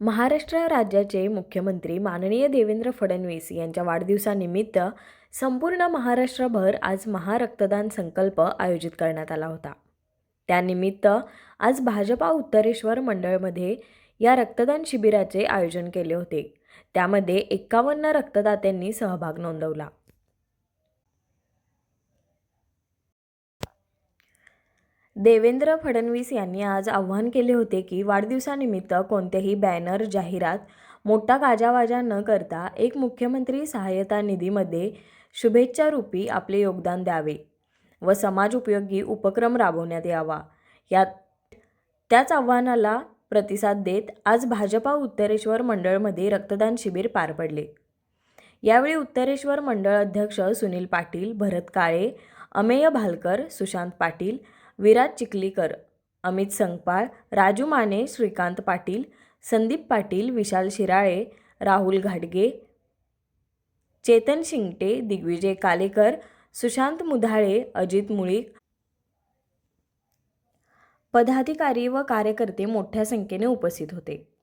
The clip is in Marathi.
महाराष्ट्र राज्याचे मुख्यमंत्री माननीय देवेंद्र फडणवीस यांच्या वाढदिवसानिमित्त संपूर्ण महाराष्ट्रभर आज महारक्तदान संकल्प आयोजित करण्यात आला होता. त्यानिमित्त आज भाजपा उत्तरेश्वर मंडळमध्ये या रक्तदान शिबिराचे आयोजन केले होते. त्यामध्ये एक्कावन्न रक्तदात्यांनी सहभाग नोंदवला. देवेंद्र फडणवीस यांनी आज आवाहन केले होते की वाढदिवसानिमित्त कोणतेही बॅनर जाहिरात मोठा गाजावाजा न करता एक मुख्यमंत्री सहाय्यता निधीमध्ये शुभेच्छारूपी आपले योगदान द्यावे व समाज उपयोगी उपक्रम राबवण्यात यावा. यात त्याच आव्हानाला प्रतिसाद देत आज भाजपा उत्तरेश्वर मंडळमध्ये रक्तदान शिबिर पार पडले. यावेळी उत्तरेश्वर मंडळ अध्यक्ष सुनील पाटील भरत काळे अमेय भालकर सुशांत पाटील विराज चिखलीकर अमित संगपाळ राजू माने श्रीकांत पाटील संदीप पाटील विशाल शिराळे राहुल घाटगे चेतन शिंगटे दिग्विजय कालेकर सुशांत मुधाळे अजित मुळीक. पदाधिकारी व कार्यकर्ते मोठ्या संख्येने उपस्थित होते.